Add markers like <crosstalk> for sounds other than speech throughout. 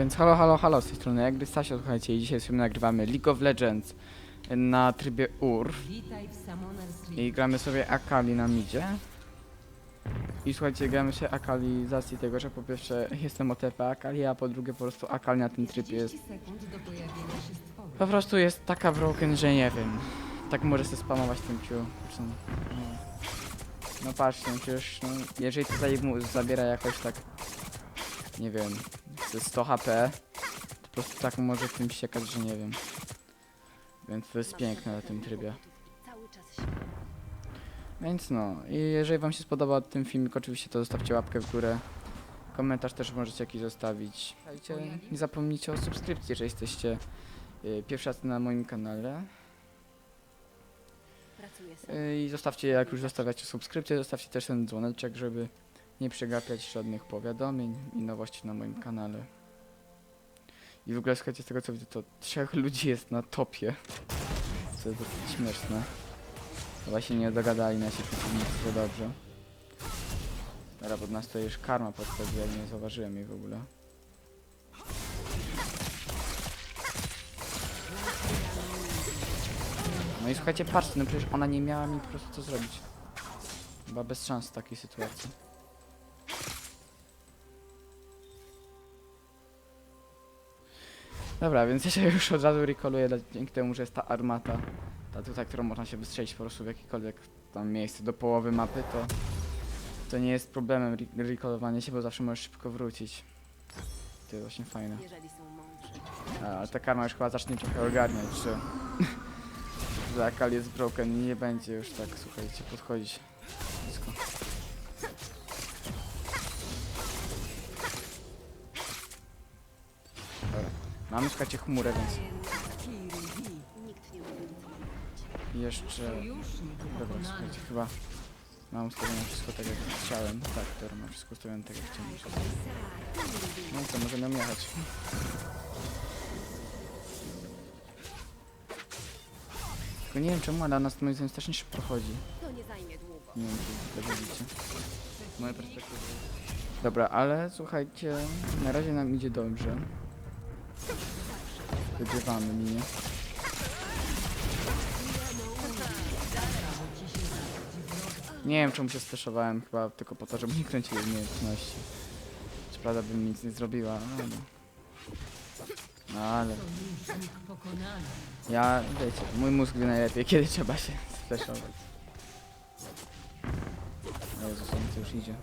więc halo, halo, halo, z tej strony jak Stasia, słuchajcie, i dzisiaj sobie nagrywamy League of Legends na trybie UR i gramy sobie Akali na midzie. I słuchajcie, gramy się Akali z racji tego, że po pierwsze jestem OTP Akali, a po drugie po prostu Akali na tym trybie jest 30 sekund do pojawienia się stworu. po prostu jest taka broken, że nie wiem. Tak może sobie spamować tym. Zresztą, No, patrzcie, przecież no, jeżeli mu zabiera jakoś tak, nie wiem, ze 100 HP, to po prostu tak może tym siekać, że nie wiem. Więc to jest piękne na tym trybie. Więc no, i jeżeli wam się spodoba ten filmik, oczywiście to zostawcie łapkę w górę. Komentarz też możecie jakiś zostawić. Nie zapomnijcie o subskrypcji, jeżeli jesteście y, pierwszy raz na moim kanale. Y, I zostawcie, jak już zostawiacie subskrypcję, zostawcie też ten dzwoneczek, żeby nie przegapiać żadnych powiadomień i nowości na moim kanale. I w ogóle słuchajcie, z tego co widzę, to trzech ludzi jest na topie. Co jest dosyć śmieszne. Chyba się nie dogadali nasi przeciwnicy za dobrze. Dobra, pod nas to już karma podchodzi, ale nie zauważyłem jej w ogóle. No i słuchajcie, patrzcie, no przecież ona nie miała mi po prostu co zrobić. Chyba bez szans w takiej sytuacji. Dobra, więc ja się już od razu recalluję dzięki temu, że jest ta armata. Ta tutaj, którą można się wystrzelić po prostu w jakiekolwiek tam miejsce do połowy mapy, to to nie jest problemem re- recallowanie się, bo zawsze możesz szybko wrócić. To jest właśnie fajne. Jeżeli są mądrzy. A ta karma już chyba zacznie trochę ogarniać, że, <laughs> Akali jest broken i nie będzie już tak, słuchajcie, podchodzić blisko. Mamy, słuchajcie, chmurę, więc jeszcze... Dobra, słuchajcie, chyba mam ustawione wszystko tak, jak chciałem. Tak, dobra, mam wszystko ustawione tak, jak chciałem. No i co, możemy jechać. Tylko nie wiem czemu, ale ona z moim zdaniem strasznie szybko chodzi. To nie zajmie długo. Nie wiem, czy to widzicie. Z mojej perspektywy. Dobra, ale słuchajcie, na razie nam idzie dobrze. Wygrywamy linię. Nie wiem czemu się steszowałem, chyba tylko po to, żeby nie kręciły umiejętności. Co prawda bym nic nie zrobiła, ale... No ale... Sojusznik pokonany. Ja, wiecie, mój mózg wie najlepiej, kiedy trzeba się steszować. O Jezus, on to już idzie.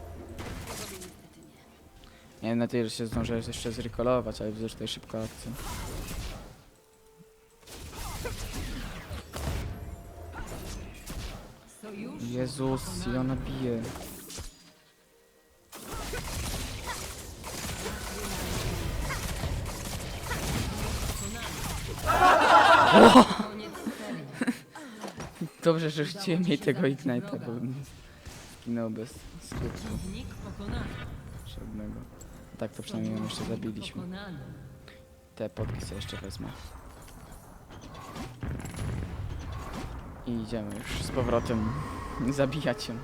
Nie. Mam nadzieję, że się zdążę jeszcze zrekolować, ale widzę, że tutaj szybka akcja. Jezus, i ona bije. <laughs> Dobrze, że rzuciłem jej tego Ignite'a, bo zginął bez skutku żadnego. Tak to przynajmniej ją jeszcze zabiliśmy. Te potki sobie jeszcze wezmę. I idziemy już z powrotem zabijać ją.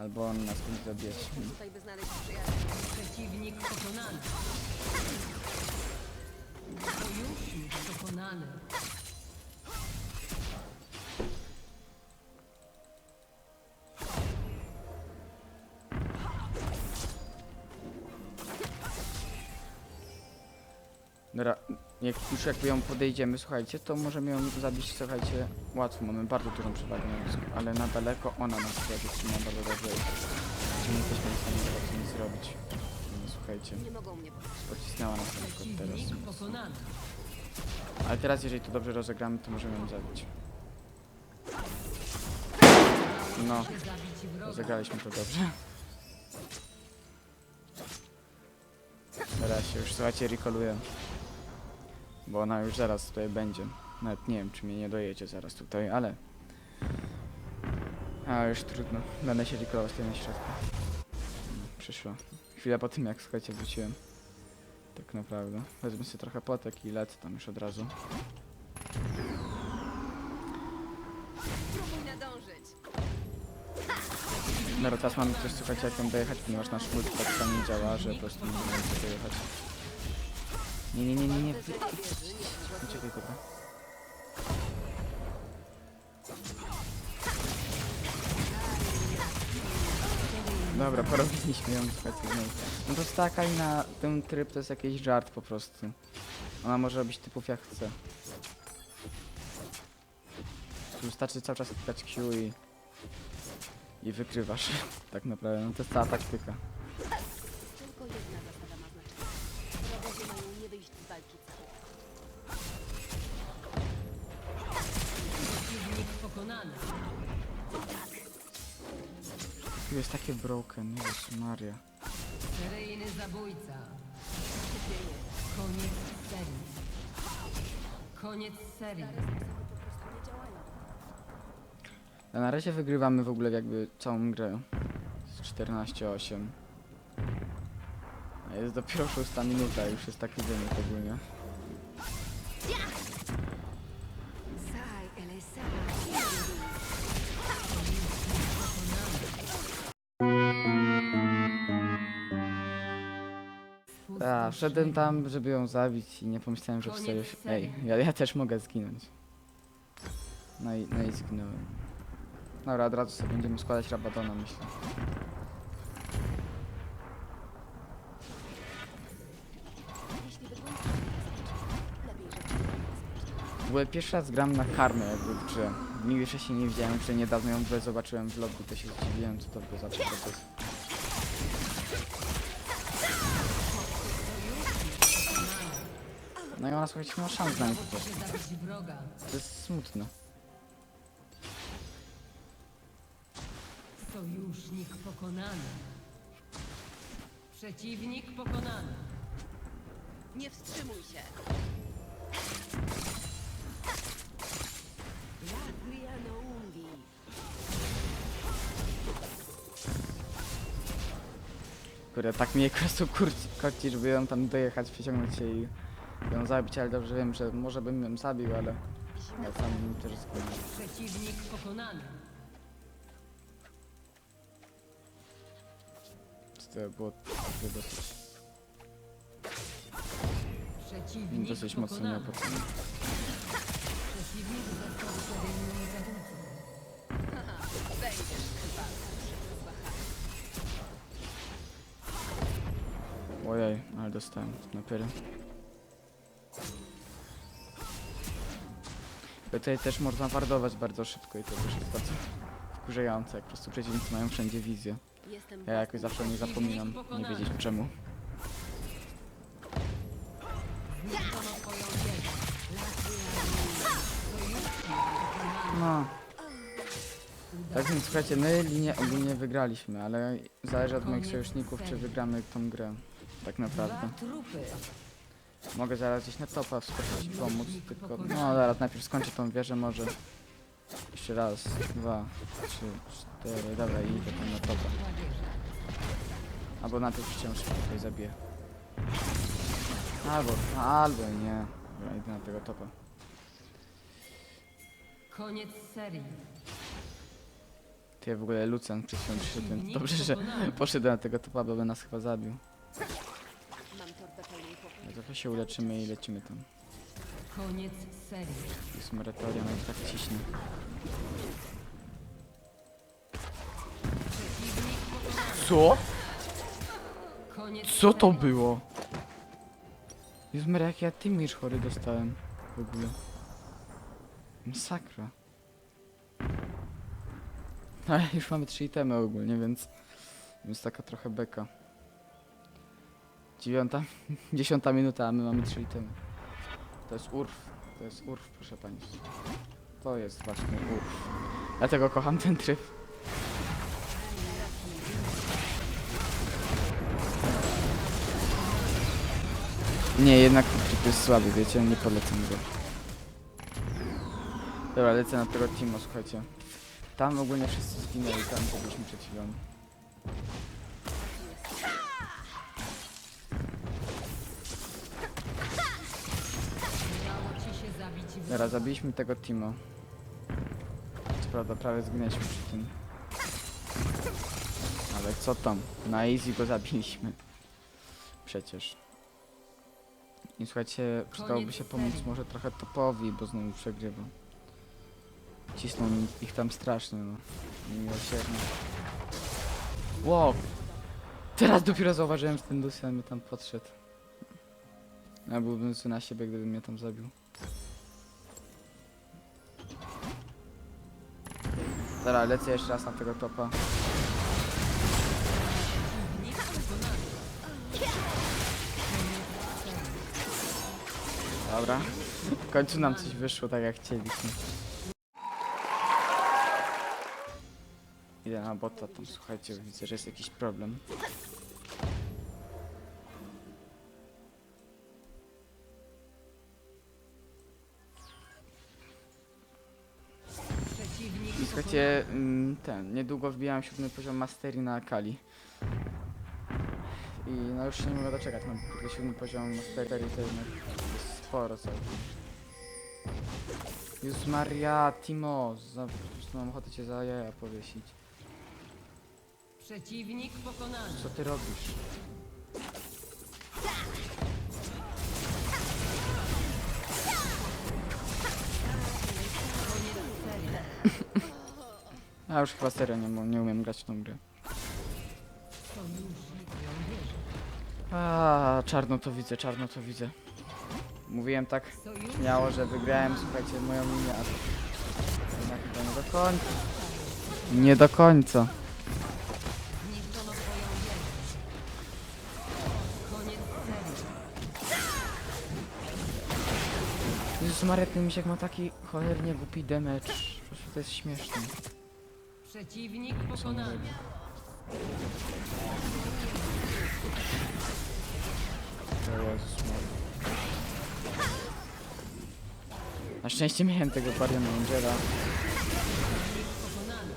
Albo on nas będzie zabijać. Przeciwnik pokonany. Sojusznik pokonany. Dobra, jak już jakby ją podejdziemy, słuchajcie, to możemy ją zabić, słuchajcie, łatwo, mamy bardzo dużą przewagę na ale na daleko ona nas słuchajcie, trzyma bardzo dobrze i że nie jesteśmy w stanie bardzo nic zrobić. No, słuchajcie, pocisnęła nas na przykład teraz. Ale teraz, jeżeli to dobrze rozegramy, to możemy ją zabić. No, rozegraliśmy to dobrze. Teraz się już, słuchajcie, recalluję. Bo ona już zaraz tutaj będzie. Nawet nie wiem, czy mnie nie dojedzie zaraz tutaj, ale... A, już trudno. Będę się recallować tutaj na środku. Przyszła. Chwilę po tym, jak, słuchajcie, wróciłem. Tak naprawdę. Wezmę sobie trochę potek i lecę tam już od razu. No teraz mamy też słuchajcie jak tam dojechać, ponieważ nasz ult tak samo nie działa, że po prostu nie możemy dojechać. Nie, nie, nie, nie, nie. No, Czekaj, dobra. Porobiliśmy ją, znowu. No to staka i na ten tryb to jest jakiś żart po prostu. Ona może robić typów jak chce. Tu Wystarczy cały czas klikać Q i... I wykrywasz, <laughs> tak naprawdę. No to jest cała taktyka. Tu jest takie broken, Jezus Maria. Seryjny zabójca. Koniec serii. Koniec serii. A na razie wygrywamy w ogóle jakby całą grę. Z 14-8. A jest dopiero 6 minuta, już jest taki wynik ogólnie. A, wszedłem tam, żeby ją zabić i nie pomyślałem, że Koniec wstaję się... serii. Ej, ja, ja też mogę zginąć. No i, no i zginąłem. Dobra, od razu sobie będziemy składać Rabadona, myślę. Jeśli wygląda na lepiej, żeby W ogóle pierwszy raz gram na karmę grze. Nigdy wcześniej nie widziałem, że niedawno ją w ogóle zobaczyłem w lobby, to się zdziwiłem, co to było za proces. No i ona słuchajcie, nie ma szans na mnie po prostu. To jest smutne. Sojusznik pokonany. Przeciwnik pokonany. Nie wstrzymuj się. Latviano Umbi. Kurde, tak mnie po prostu kurci, korci, żeby ją tam dojechać, się i ją zabić, ale dobrze wiem, że może bym ją zabił, ale ja sam bym też zginął. Przeciwnik pokonany. To było takie dosyć, Przeciwnik dosyć mocno pokonany. nieopłacone. Przeciwnik został seryjnym zabójcą. Wejdziesz chyba. Ojej, ale dostałem na pyrę. Tutaj też można wardować bardzo szybko i to też jest bardzo wkurzające, jak po prostu przeciwnicy mają wszędzie wizję. Ja jakoś zawsze nie zapominam, nie wiedzieć czemu. No. Tak więc słuchajcie, my linię ogólnie wygraliśmy, ale zależy od moich sojuszników, czy wygramy tą grę. Tak naprawdę. Mogę zaraz iść na topa, wskoczyć i pomóc, tylko... No zaraz, najpierw skończę tą wieżę może. Jeszcze raz, dwa, trzy, cztery, dobra i idę tam na topa. Albo najpierw wciąż tutaj zabiję. Albo, albo nie. Dobra, idę na tego topa. Koniec serii. Ty w ogóle Lucian przed chwilą przyszedłem. Dobrze, że poszedłem na tego topa, bo by nas chyba zabił. Trochę się uleczymy i lecimy tam. Koniec serii. Jest moratoria, no i tak ciśnie. Co? Koniec Co to serii. było? Jezu Maria, jak ja tymisz chory dostałem w ogóle. Masakra. <laughs> Ale już mamy trzy itemy ogólnie, więc... Więc taka trochę beka. Dziewiąta, <laughs> dziesiąta minuta, a my mamy trzy itemy. To jest urf. To jest urf, proszę państwa. To jest właśnie urf. Dlatego kocham ten tryb. Nie, jednak tryb jest słaby, wiecie, nie polecam go. Dobra, lecę na tego teamu, słuchajcie. Tam ogólnie wszyscy zginęli, tam co byliśmy przed. Dobra, zabiliśmy tego teamu. Co prawda prawie zginęliśmy przy tym. Ale co tam? Na easy go zabiliśmy. Przecież. I słuchajcie, przydałoby się pomóc może trochę topowi, bo znowu przegrywa. Cisną ich tam strasznie, no. Niemiłosiernie. Wow! Teraz dopiero zauważyłem, że ten Lucian mnie tam podszedł. Ja byłbym zły na siebie, gdybym mnie tam zabił. Dobra, lecę jeszcze raz na tego topa. Dobra. W końcu nam coś wyszło tak jak chcieliśmy. Idę na bota tam, słuchajcie, widzę, że jest jakiś problem. Słuchajcie, mm, ten, niedługo wbijałem siódmy poziom mastery na Akali. I no już się nie mogę doczekać, no kurde, siódmy poziom mastery to jednak jest sporo całkiem. Jezus Maria, Timo, za, po prostu mam ochotę cię za jaja powiesić. Przeciwnik pokonany. Co ty robisz? Ja już chyba serio nie, nie umiem grać w tą grę. A, czarno to widzę, czarno to widzę. Mówiłem tak śmiało, że wygrałem, słuchajcie, moją linię, jednak nie do końca. Nie do końca. Jezus Maria, ten misiek ma taki cholernie głupi damage. Po to jest śmieszne. Przeciwnik pokonany. Na szczęście miałem tego Angela. Pokonany.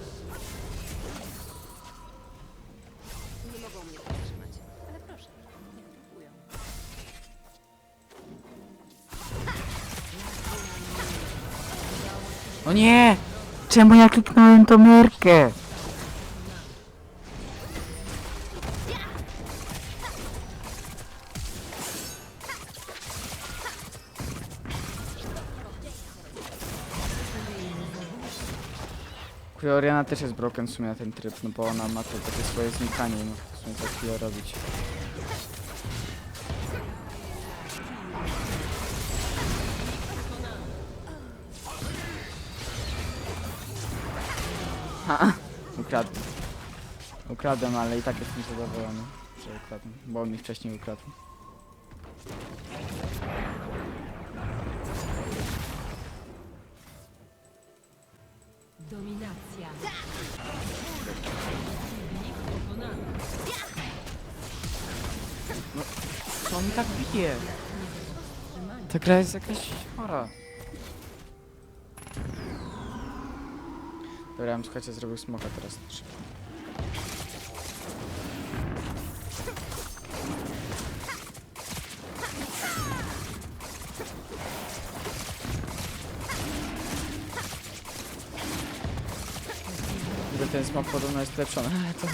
Nie mogą mnie. Ale proszę. O nie! Czemu ja kliknąłem tą merkę? Oriana też jest broken w sumie na ten tryb, no bo ona ma to takie swoje znikanie i może w sumie co chwilę robić. Ukradłem, ale i tak jestem zadowolony, że ukradłem, bo on mi wcześniej ukradł. Dominacja. Pokonany. Co on mi tak bije? Ta gra jest jakaś chora. Dobra, ja bym słuchajcie zrobił smoka teraz Gdy ten smok podobno jest lepszony, ale to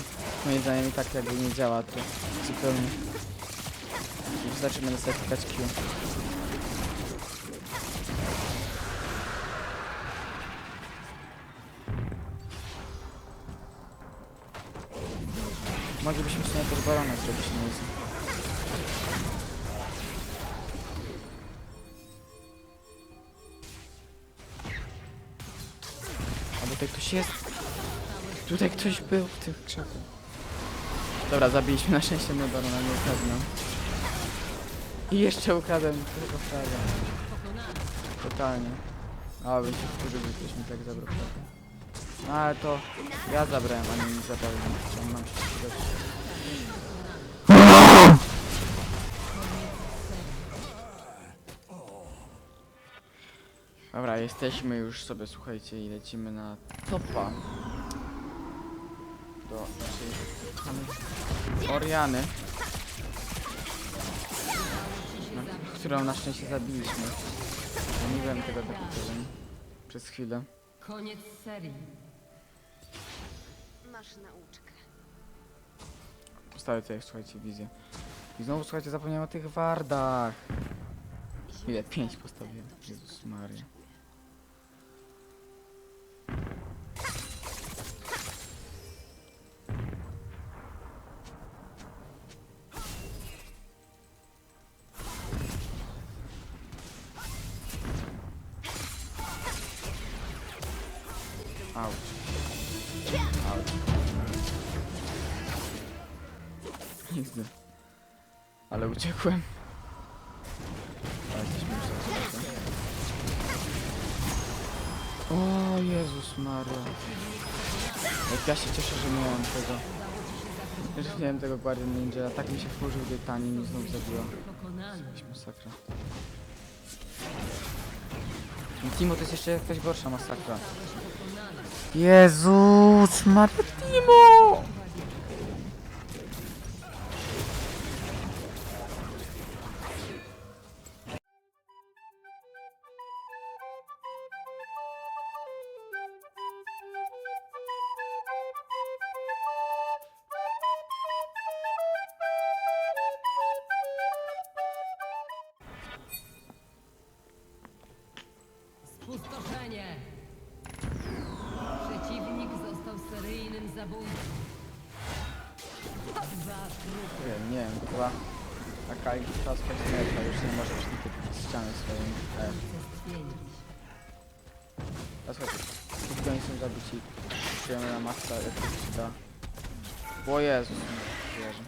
moim zdaniem i tak jakby nie działa to zupełnie. Wystarczy będę sobie klikać Q. Moglibyśmy sobie też balona zrobić na easy. A tutaj ktoś jest. Tutaj ktoś był w tych krzakach. Dobra, zabiliśmy na szczęście mnie balona, nie ukradłem. I jeszcze ukradłem tego fraga. Totalnie. A, bym się wkurzył, mi tak zabrał. No ale to ja zabrałem, a nie mi. Chciałem mam się. Dobra, jesteśmy już sobie, słuchajcie, i lecimy na topa. Naszej kochanej Oriany, na, którą na szczęście zabiliśmy. Ja nie byłem tego taki pewien przez chwilę. Koniec serii. Masz nauczkę. Postawię tutaj, słuchajcie, wizję. I znowu, słuchajcie, zapomniałem o tych wardach. Ile? Pięć postawiłem. Jezus Maria. Auć. Auć. Nigdy. Ale uciekłem. O Jezus Maria. Jak ja się cieszę, że nie mam tego. Że miałem tego Guardian Ninja. Tak mi się wkurzył tej tani i znów zabiła. Jakaś masakra. Timo to jest jeszcze jakaś gorsza masakra. Jezus Maria! To była taka czas śmiercia, już nie może przenikać ściany swoim. E, teraz chodź, tylko nie chcę zabić i czujemy na maksa, jak to się da. O Jezus, nie wierzę.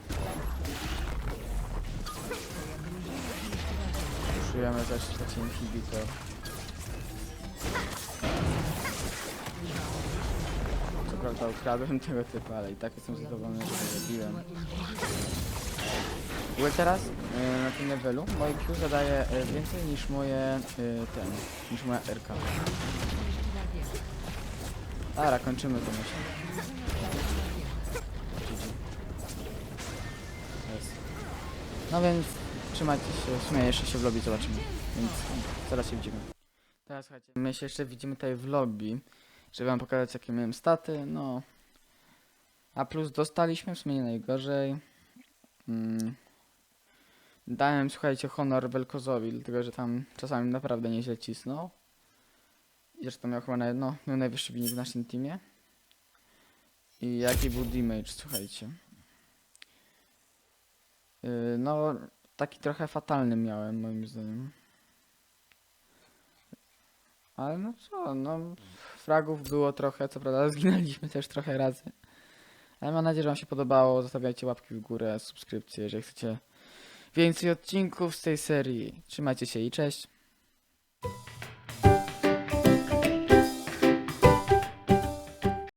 Czujemy też trzeci inhibitor. Co prawda ukradłem tego typa, ale i tak jestem zadowolony, że go zabiłem. Ogóle teraz y, na tym levelu moje Q zadaje y, więcej niż moje y, ten, niż moja RK. Dobra, kończymy to myślę. No więc trzymajcie się, sumie jeszcze się w lobby zobaczymy. Więc zaraz się widzimy. Teraz słuchajcie, my się jeszcze widzimy tutaj w lobby, żeby wam pokazać jakie miałem staty, no. A plus dostaliśmy, w sumie nie najgorzej. Mm. Dałem, słuchajcie, honor Velkozowi, dlatego że tam czasami naprawdę nieźle cisnął. I zresztą miał chyba na, no, miał najwyższy wynik w naszym teamie. I jaki był damage, słuchajcie. Yy, no, taki trochę fatalny miałem, moim zdaniem. Ale no co, no, fragów było trochę, co prawda <laughs> zginęliśmy też trochę razy. Ale mam nadzieję, że wam się podobało. Zostawiajcie łapki w górę, subskrypcje, jeżeli chcecie więcej odcinków z tej serii. Trzymajcie się i cześć.